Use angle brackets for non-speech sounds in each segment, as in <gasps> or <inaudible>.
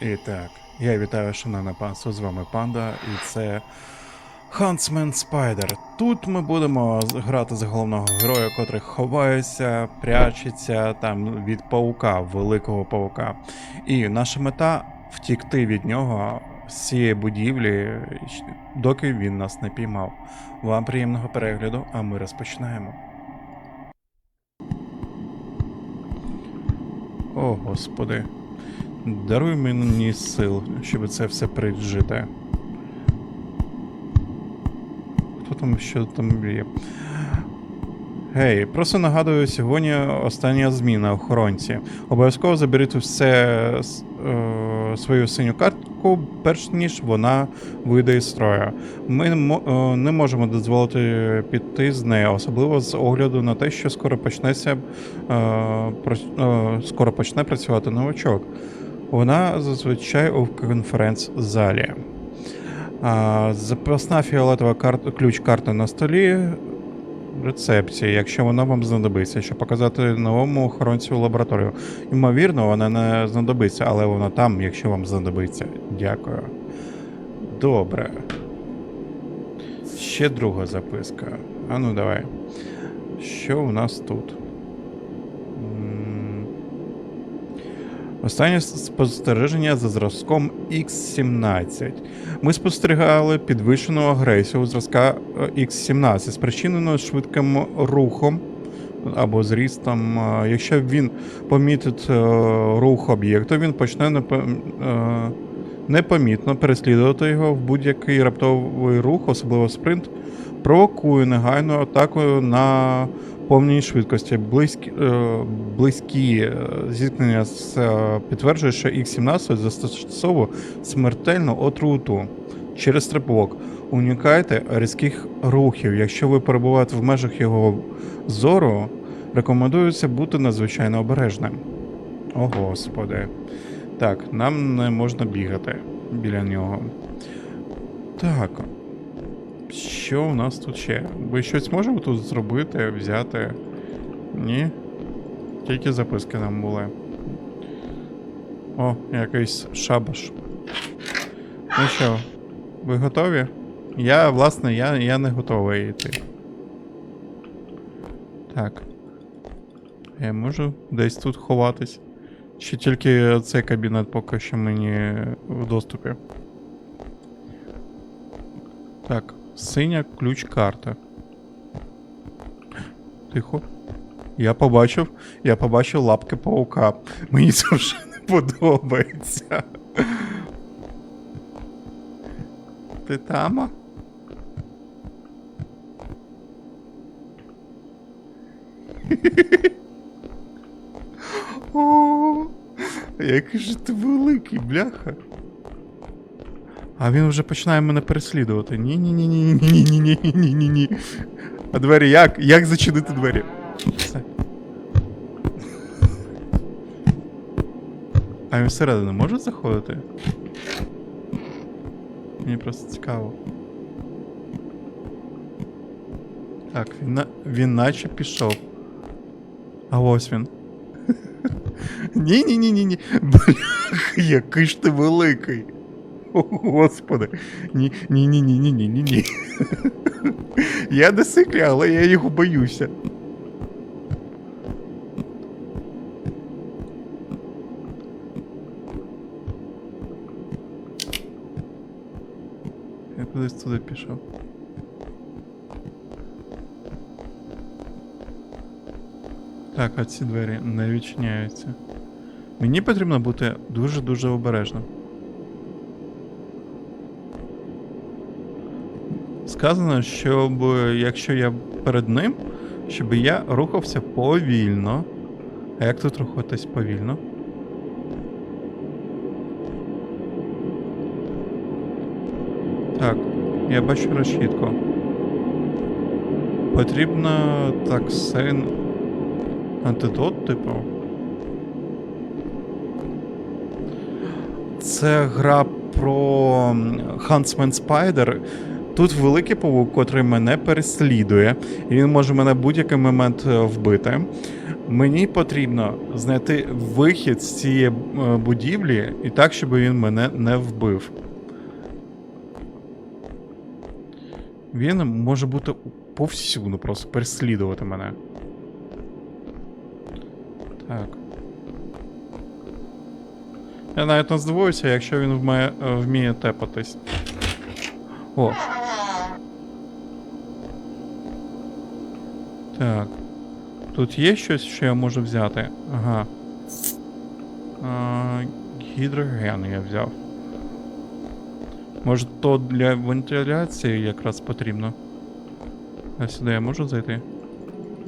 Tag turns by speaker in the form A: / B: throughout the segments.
A: І так, я вітаю шановне панство, з вами Панда, і це Huntsman Spider. Тут ми будемо грати за головного героя, котрий ховається, прячеться там від паука, великого паука. І наша мета втікти від нього з цієї будівлі, доки він нас не піймав. Вам приємного перегляду, а ми розпочинаємо. О, господи. Даруй мені сил, щоб це все пережити. Хто там що там є? Гей, просто нагадую, сьогодні остання зміна охоронці. Обов'язково заберіть все е, свою синю картку, перш ніж вона вийде із строю. Ми е, не можемо дозволити піти з нею, особливо з огляду на те, що скоро почнеться е, про- е, скоро почне працювати новачок. Вона зазвичай у конференц-залі. Запасна фіолетова карта, ключ-карта на столі рецепції, якщо вона вам знадобиться, щоб показати новому охоронцю лабораторію. Ймовірно, вона не знадобиться, але вона там, якщо вам знадобиться. Дякую. Добре. Ще друга записка. А ну давай. Що у нас тут? Останнє спостереження за зразком X17. Ми спостерігали підвищену агресію у зразка е, X17, спричинену швидким рухом або зрістом. Е, Якщо він помітить е, рух об'єкту, він почне непомітно переслідувати його в будь-який раптовий рух, особливо спринт, провокує негайну атаку на повній швидкості. Близькі, е, близькі е, зіткнення е, підтверджує, що X17 застосовує смертельну отруту через стрибок. Уникайте різких рухів. Якщо ви перебуваєте в межах його зору, рекомендується бути надзвичайно обережним. О, господи. Так, нам не можна бігати біля нього. Так. Що у нас тут ще? Ви щось можемо тут зробити, взяти? Ні? Тільки записки нам були. О, якийсь шабаш. Ну що, ви готові? Я, власне, я, я не готовий йти. Так. Я можу десь тут ховатись. Чи тільки цей кабінет поки що мені в доступі. Так, синя ключ-карта. Тихо. Я побачив. Я побачив лапки паука. Мені це вже не подобається. Ти там? О, який же ти великий, бляха. А він вже починає мене переслідувати. Ні, ні, ні, ні, ні, ні, ні, ні, ні, ні, ні. А двері як? Як зачинити двері? Все. А він всередину може заходити? Мені просто цікаво. Так, він, на... він наче пішов. А ось він. Ні, ні, ні, ні, ні. Блях, який ж ти великий. О, Господи. Ні, ні, ні, ні, ні, ні, ні, ні. Я не сиклі, але я його боюся. Я кудись туди пішов. Так, а ці двері не відчиняються. Мені потрібно бути дуже-дуже обережним. Сказано, щоб якщо я перед ним, щоб я рухався повільно. А як тут рухатись повільно? Так, я бачу решітку. Потрібно таксин антидот, типу. Це гра про Huntsman Spider. Тут великий павук, котрий мене переслідує, і він може мене будь-який момент е, вбити. Мені потрібно знайти вихід з цієї е, будівлі і так, щоб він мене не вбив. Він може бути повсюду, просто переслідувати мене. Так. Я навіть не здивуюся, якщо він вміє, е, вміє тепатись. О. Так. Тут є щось, що я можу взяти? Ага. А, гідроген я взяв. Може, то для вентиляції якраз потрібно. А сюди я можу зайти?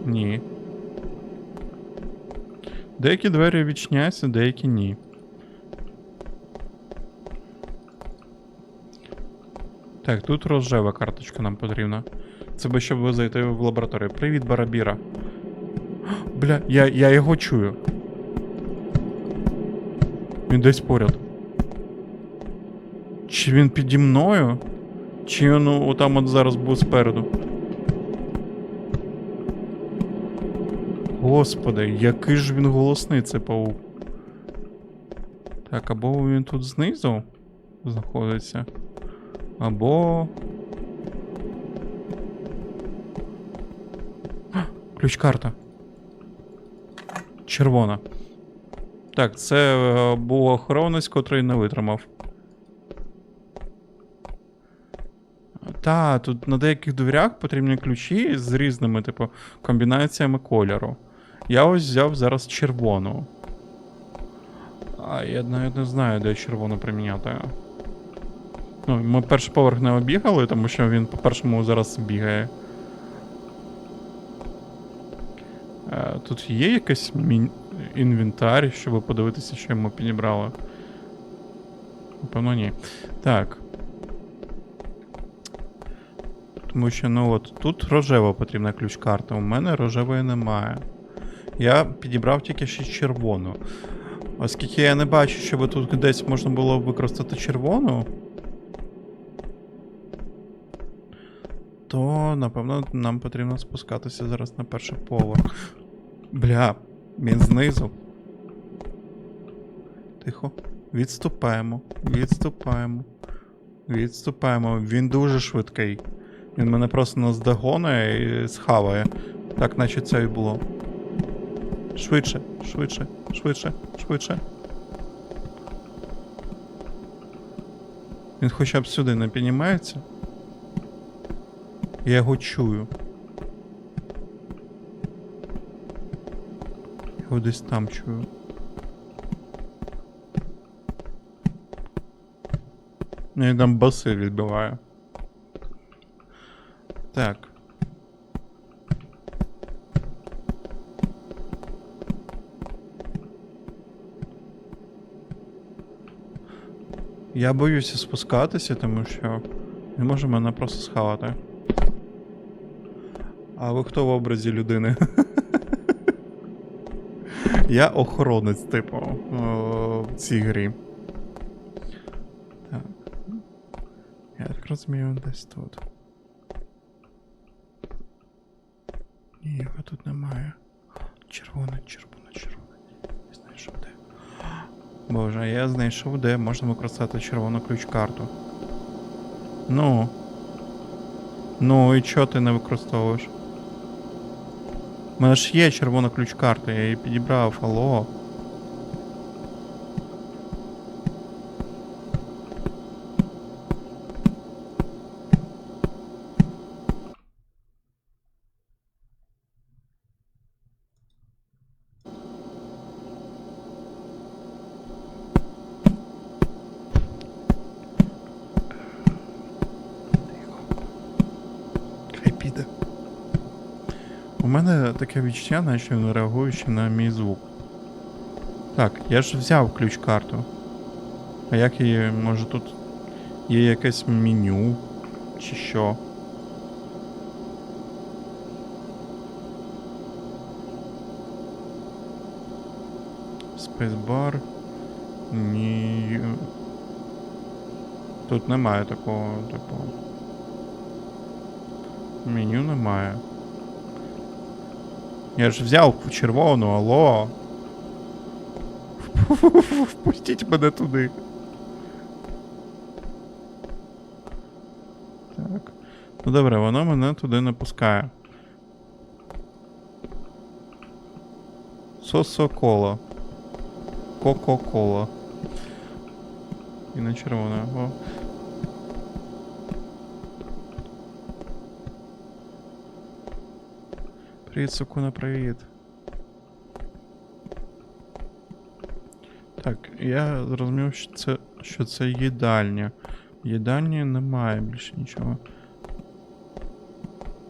A: Ні. Деякі двері відчиняються, деякі ні. Так, тут рожева карточка нам потрібна. Це би щоб зайти в лабораторію. Привіт, Барабіра. Бля, я, я його чую. Він десь поряд. Чи він піді мною? Чи він ну, отам от зараз був спереду? Господи, який ж він голосний, цей паук. Так, або він тут знизу знаходиться. Або. Ключ-карта. Червона. Так, це е, був охоронець, котрий не витримав. Та, тут на деяких дверях потрібні ключі з різними, типу, комбінаціями кольору. Я ось взяв зараз червону. А я навіть не знаю, де червону приміняти. Ну, ми перший поверх не обігали, тому що він по першому зараз бігає. Тут є якийсь мін... інвентар, щоб подивитися, що йому підібрали. Напевно, ні. Так. Тому що, ну от, тут рожева потрібна ключ-карта. У мене рожевої немає. Я підібрав тільки ще червону. Оскільки я не бачу, щоб тут десь можна було використати червону. То, напевно, нам потрібно спускатися зараз на перший поверх. Бля, він знизу. Тихо. Відступаємо. Відступаємо. Відступаємо. Він дуже швидкий. Він мене просто наздогонує і схаває. Так, наче це і було. Швидше, швидше, швидше, швидше. Він хоча б сюди не піднімається. Я його чую. Я його десь там чую. Ну і там баси відбиває. Так. Я боюся спускатися, тому що він може мене просто схавати. А ви хто в образі людини? <laughs> Я охоронець, типу, в цій грі. Так. Я так розумію, десь тут. Ні, його тут немає. Червона, червона, червона. Я знайшов де. Боже, я знайшов де можна використати червону ключ-карту. Ну. Ну, і чого ти не використовуєш? У мене ж є червона ключ-карта, я її підібрав, алло. Хай піде. У мене таке відчуття, наче він реагуючи на мій звук. Так, я ж взяв ключ-карту. А як її, може тут є якесь меню чи що? Спейсбар. Ні. Тут немає такого, типу. Меню немає. Я ж взяв червону, алло. Впустіть мене туди. Так. Ну добре, воно мене туди не пускає. Сосо-кола. Коко-кола. І на червоне. О. Привіт, Сукуна, привіт. Так, я зрозумів, що це, що це їдальня. Їдальні немає більше нічого.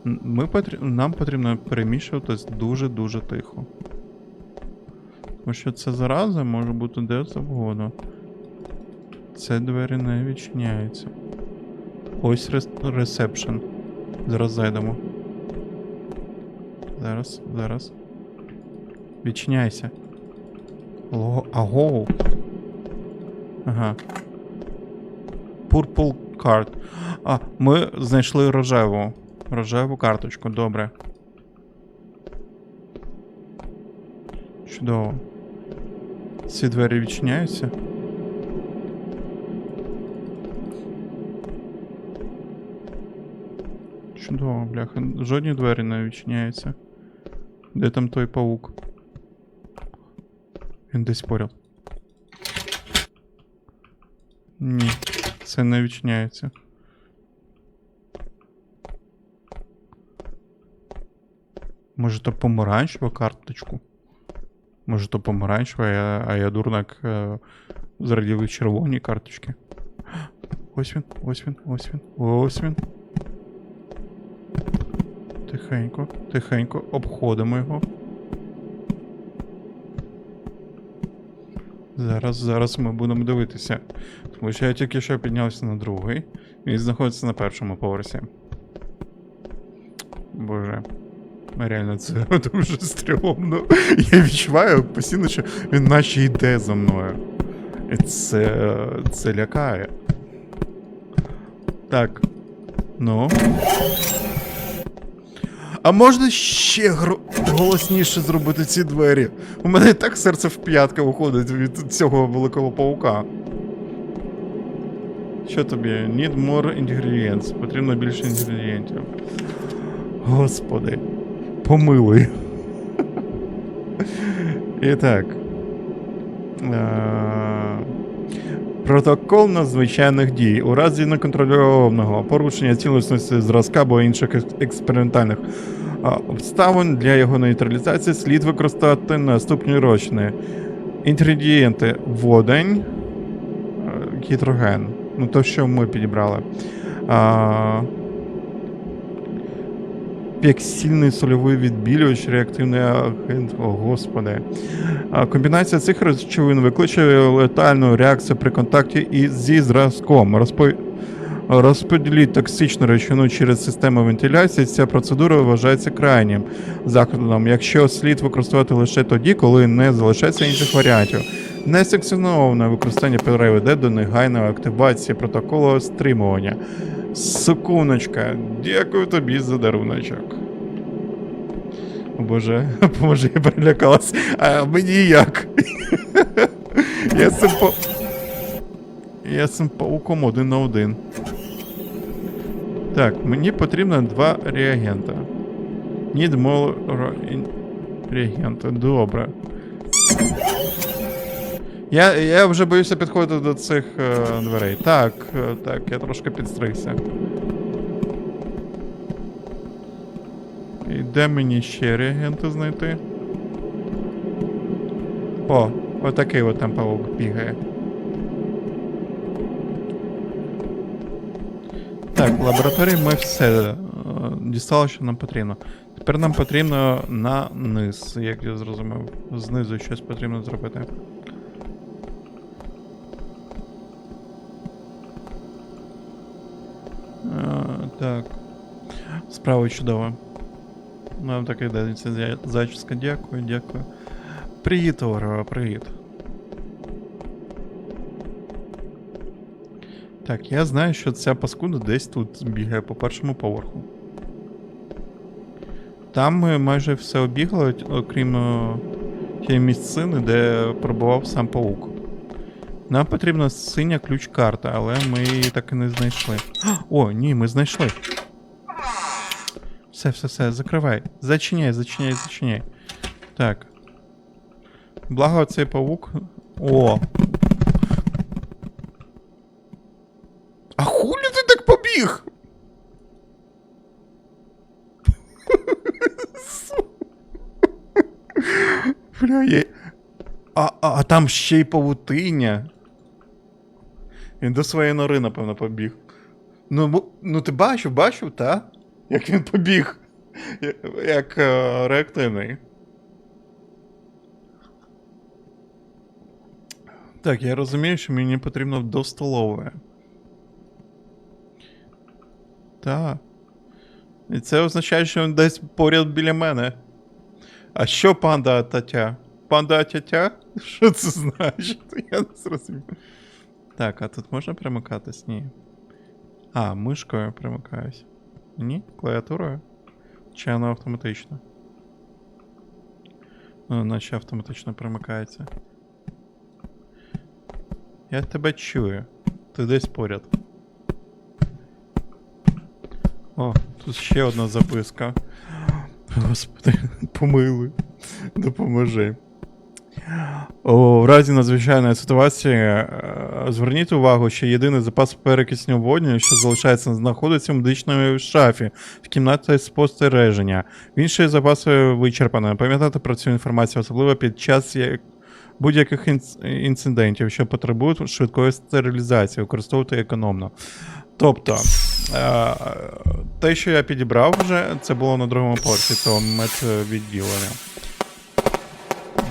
A: Ми потрі... Нам потрібно переміщуватись дуже-дуже тихо. Тому що це зараза може бути де завгодно. Це двері не відчиняються. Ось ресепшн. Зараз зайдемо. Зараз, зараз. Відчиняйся. Алло, аго. Ага. Purple card. А, ми знайшли рожеву. Рожеву карточку, добре. Чудово. Ці двері відчиняються. Чудово, бляха. Жодні двері не відчиняються. Де там той паук? Він десь поряд. Ні, це не відчиняється. Може, то помаранчева карточку? Може, то помаранчева, а я, а я дурник е, зраділи червоні карточки. Ось він, ось він, ось він, ось він. Тихенько, тихенько, обходимо його. Зараз, зараз ми будемо дивитися. Тому що я тільки що піднявся на другий. Він знаходиться на першому поверсі. Боже. Реально, це <laughs> дуже стрьомно. Я відчуваю постійно, що він наче йде за мною. І це. це лякає. Так. Ну. А можна ще гро... голосніше зробити ці двері? У мене і так серце в п'ятки виходить від цього великого паука. Що тобі? Need more ingredients. Потрібно більше інгредієнтів. Господи. Помилуй. <laughs> І так. Протокол надзвичайних дій. У разі неконтрольованого порушення цілісності зразка або інших експериментальних обставин для його нейтралізації слід використати наступні розчини. Інгредієнти водень, е, гідроген. Ну, то, що ми підібрали. А, Піксільний сольовий відбілювач, реактивний агент. О, господи. Комбінація цих речовин викличе летальну реакцію при контакті із зі зразком. Розпо... Розподіліть токсичну речовину через систему вентиляції. Ця процедура вважається крайнім заходом, якщо слід використовувати лише тоді, коли не залишається інших варіантів. Несанкціоноване використання приведе до негайної активації протоколу стримування. Сукуночка, дякую тобі за даруночок. О боже, <laughs> боже, я перелякалась. А мені як? <laughs> я з по... Я з пауком один на один. Так, мені потрібно два реагента. Need more реагента. Добре. Я, я вже боюся підходити до цих е, дверей. Так, е, так, я трошки підстригся. І мені ще реагенти знайти? О, отакий от там павук бігає. Так, в лабораторії ми все е, дістали, що нам потрібно. Тепер нам потрібно на низ, як я зрозумів. Знизу щось потрібно зробити. А, так. Справа чудова. Нам так і дається зачіска. Дякую, дякую. Привіт, Ора, привіт. Так, я знаю, що ця паскуда десь тут бігає по першому поверху. Там ми майже все обігли, окрім е, тієї місцини, де пробував сам паук. Нам потрібна синя ключ-карта, але ми її так і не знайшли. О, ні, ми знайшли. Все, все, все, закривай. Зачиняй, зачиняй, зачиняй. Так. Благо цей павук. О! А хулі ти так побіг? Бля, я... А, а, а там ще й павутиння. Він до своєї нори, напевно, побіг. Ну, ну ти бачив, бачив, та? Як він побіг. Як, е, реактивний. Так, я розумію, що мені потрібно до столової. Так. І це означає, що він десь поряд біля мене. А що панда татя? Панда тятя? <laughs> Що це значить? Я не зрозумів. Так, а тут можна перемикатись? Ні. А, мишкою перемикаюсь. Ні? Клавіатурою? Чи воно автоматично? Ну, наче автоматично перемикається. Я тебе чую. Ти десь поряд. О, тут ще одна записка. <gasps> Господи, помилуй. Допоможи. У разі надзвичайної ситуації е, зверніть увагу, що єдиний запас перекисню водню, що залишається, знаходиться в медичній шафі в кімнаті спостереження. В інші запаси вичерпано. Пам'ятайте про цю інформацію, особливо під час будь-яких інцидентів, що потребують швидкої стерилізації, використовувати економно. Тобто, е, те, що я підібрав вже, це було на другому поверсі цього медвідділення.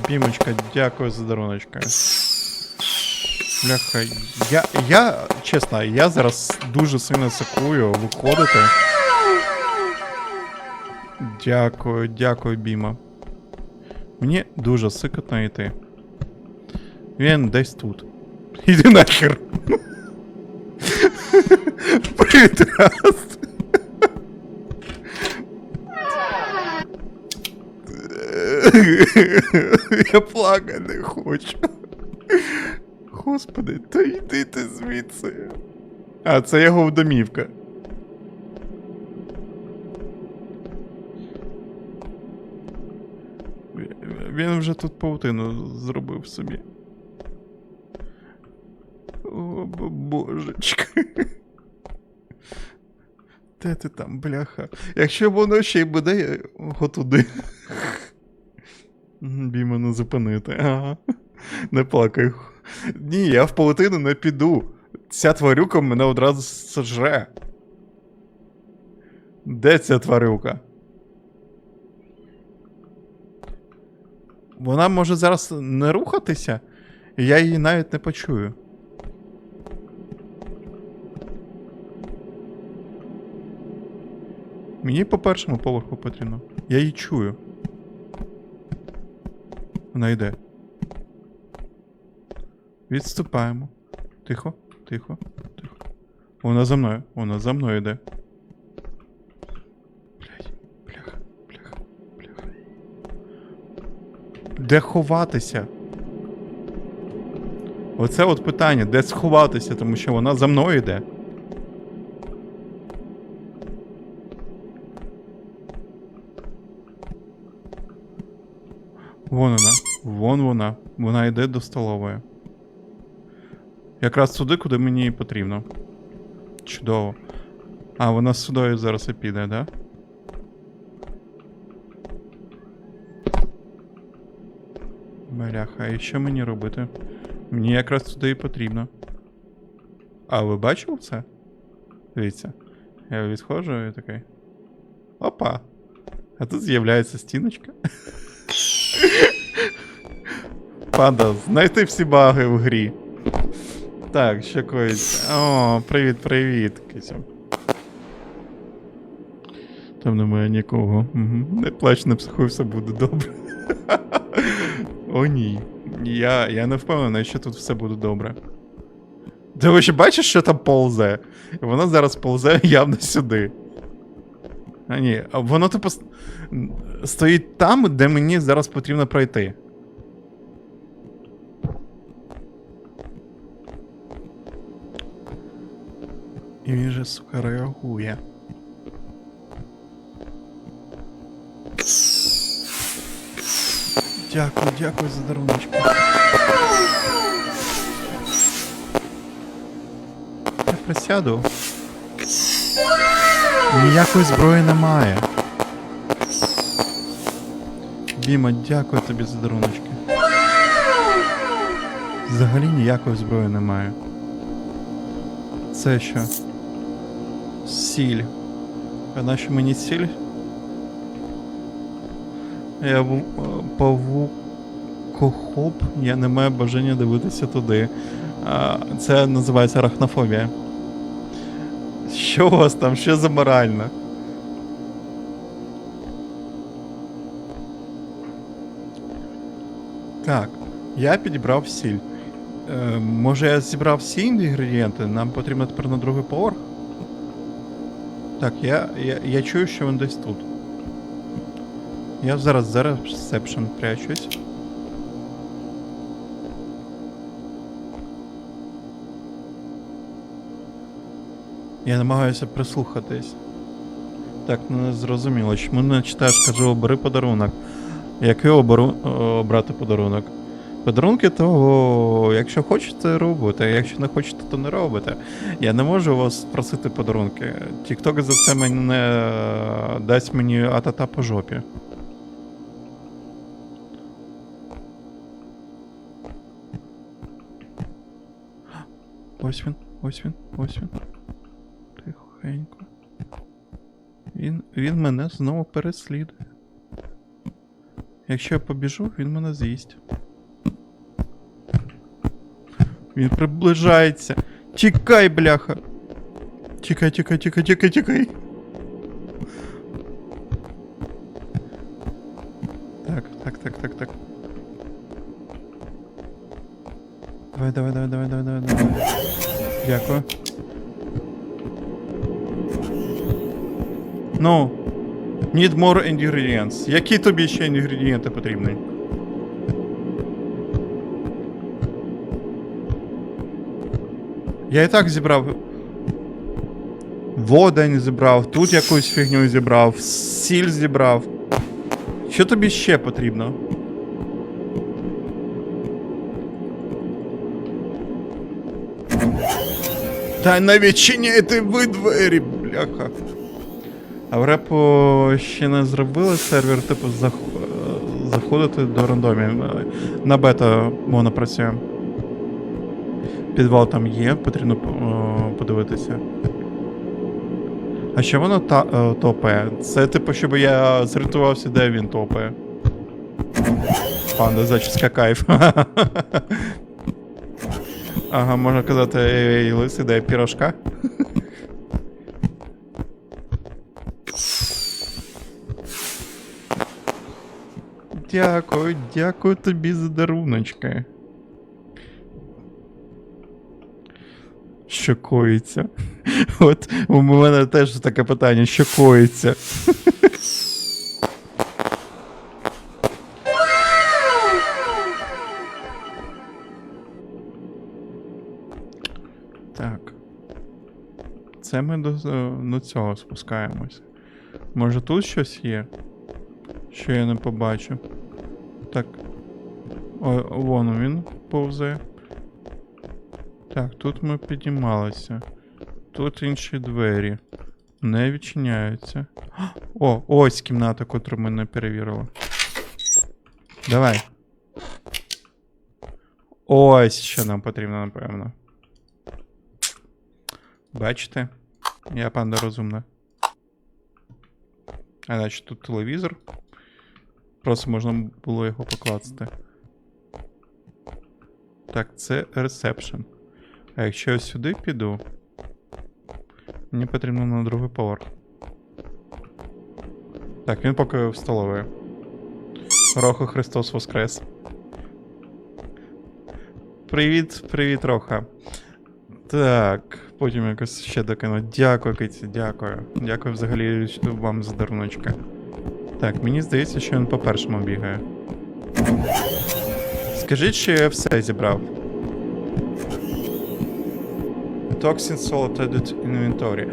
A: Бімочка, дякую за даруночка. Бляха, я, я, чесно, я зараз дуже сильно сакую виходити. Дякую, дякую, Біма. Мені дуже сикотно йти. Він десь тут. <laughs> Іди нахер. <laughs> Привіт, Раст. <laughs> Я плакати не хочу. Господи, та йди ти звідси. А, це його домівка. Він вже тут паутину зробив собі. О, божечка. Де ти там, бляха? Якщо воно ще й буде, я його туди. Мгм, Біма не зупинити. Ага. Не плакай. Ні, я в паутину не піду. Ця тварюка мене одразу сожре. Де ця тварюка? Вона може зараз не рухатися, і я її навіть не почую. Мені по першому поверху потрібно. Я її чую. Вона йде. Відступаємо. Тихо, тихо, тихо. Вона за мною, вона за мною йде. Блядь, бляха, бляха, бляха. Де ховатися? Оце от питання, де сховатися, тому що вона за мною йде. Вон вона, вон вона. Вона йде до столової. Якраз туди, куди мені і потрібно. Чудово. А, вона сюди зараз і піде, да? Бляха, і що мені робити? Мені якраз туди і потрібно. А ви бачили це? Дивіться. Я відходжу і такий. Опа! А тут з'являється стіночка. <laughs> Панда, знайти всі баги в грі. Так, що коїться. О, привіт, привіт, Кисю. Там немає нікого. Угу. Не плач, не психуй, все буде добре. <laughs> О, ні. Я, я не впевнений, що тут все буде добре. Ти ви ще бачиш, що там ползе? Вона зараз ползе явно сюди. А ні, воно типу стоїть там, де мені зараз потрібно пройти. І він же, сука, реагує. Дякую, дякую за даруночку. Я присяду. Ніякої зброї немає. Діма, дякую тобі за даруночки. Взагалі ніякої зброї немає. Це що? Сіль. А нащо мені сіль? Я в- павукохоп, я не маю бажання дивитися туди. Це називається арахнофобія. Що у вас там? Що за морально? Так, я підібрав сіль. Е, може я зібрав всі інгредієнти? Нам потрібно тепер на другий поверх? Так, я, я, я чую, що він десь тут. Я зараз за ресепшн прячусь. Я намагаюся прислухатись. Так, ну не зрозуміло. Чому не читаєш, кажу, обери подарунок. Який оберу, о, обрати подарунок? Подарунки, то якщо хочете, робите, якщо не хочете, то не робите. Я не можу вас просити подарунки. Тікток за це мене е, дасть мені атата по жопі. Ось він, ось він, ось він. Тихенько. Він, він мене знову переслідує. Якщо я побіжу, він мене з'їсть. Він приближається. Тікай, бляха. Тікай, тікай, тікай, тікай, тікай. Так, так, так, так, так. Давай, давай, давай, давай, давай, давай, давай. Дякую. Ну. Need more ingredients. Які тобі ще інгредієнти потрібні? Я і так зібрав. Водень зібрав, тут якусь фігню зібрав, сіль зібрав. Що тобі ще потрібно? Та не відчиняйте ви двері, бляха. А в репу ще не зробили сервер, типу, зах... заходити до рандомів. На бета воно працює. Підвал там є, потрібно е, подивитися. А що воно та, е, топає? Це типу, щоб я зорієнтувався, де він топає. Панда, зачіска кайф. <laughs> Ага, можна казати, ей, лисий, дай пірожка. <laughs> Дякую, дякую тобі за даруночки. Що коїться? От у мене теж таке питання, що коїться. Так. Це ми до, до цього спускаємось. Може тут щось є? Що я не побачу. Так. О, вон він повзе. Так, тут ми піднімалися. Тут інші двері. Не відчиняються. О, ось кімната, котру ми не перевірили. Давай. Ось що нам потрібно, напевно. Бачите? Я панда розумна. А значить тут телевізор. Просто можна було його покласти. Так, це ресепшн. А якщо я сюди піду, мені потрібно на другий поверх. Так, він поки в столової. Роха Христос Воскрес. Привіт, привіт, Роха. Так, потім якось ще докину. Дякую, Киці, дякую. Дякую взагалі вам за даруночки. Так, мені здається, що він по першому бігає. Скажіть, що я все зібрав. Toxin Salted Inventory.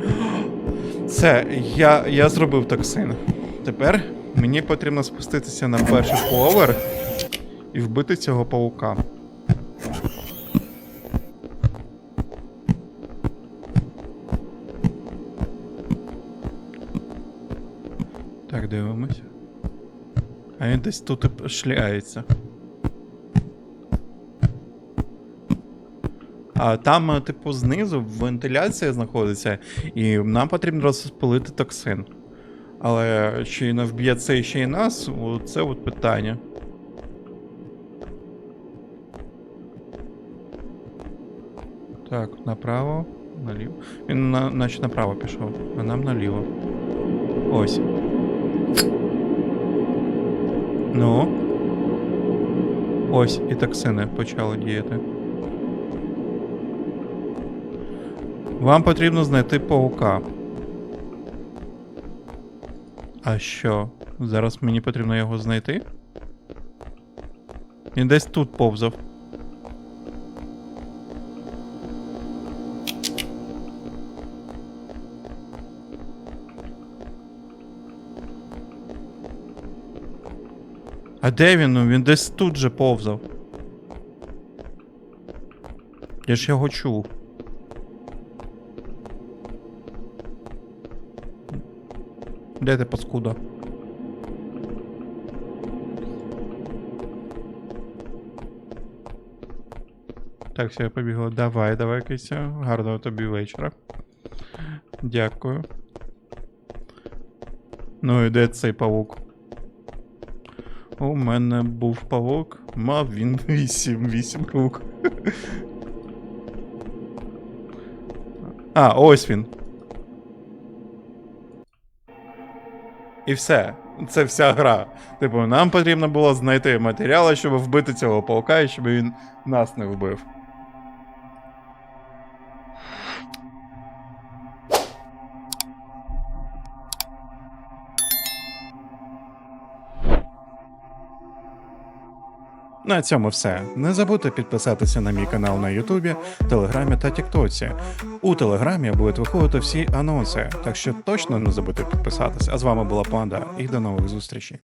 A: Це, я, я зробив токсин. Тепер мені потрібно спуститися на перший поверх і вбити цього паука. Так, дивимось. А він десь тут і шляється. А там, е, типу, знизу вентиляція знаходиться, і нам потрібно розпилити токсин. Але чи не вб'є це ще й нас? Це от питання. Так, направо, наліво. Він на, наче направо пішов, а нам наліво. Ось. Ну. Ось і токсини почали діяти. Вам потрібно знайти паука. А що? Зараз мені потрібно його знайти? Він десь тут повзав. А де він? Ну він десь тут же повзав. Я ж його чув. Де ти паскуда? Так, все, я побігла. Давай, давай, Кися. Гарного тобі вечора. Дякую. Ну і де цей павук? У мене був павук, мав він 8, 8 рук. А, ось він. І все. Це вся гра. Типу, нам потрібно було знайти матеріали, щоб вбити цього паука і щоб він нас не вбив. На цьому все. Не забудьте підписатися на мій канал на Ютубі, Телеграмі та Тіктоці. У Телеграмі будуть виходити всі анонси, так що точно не забудьте підписатися. А з вами була Панда і до нових зустрічей.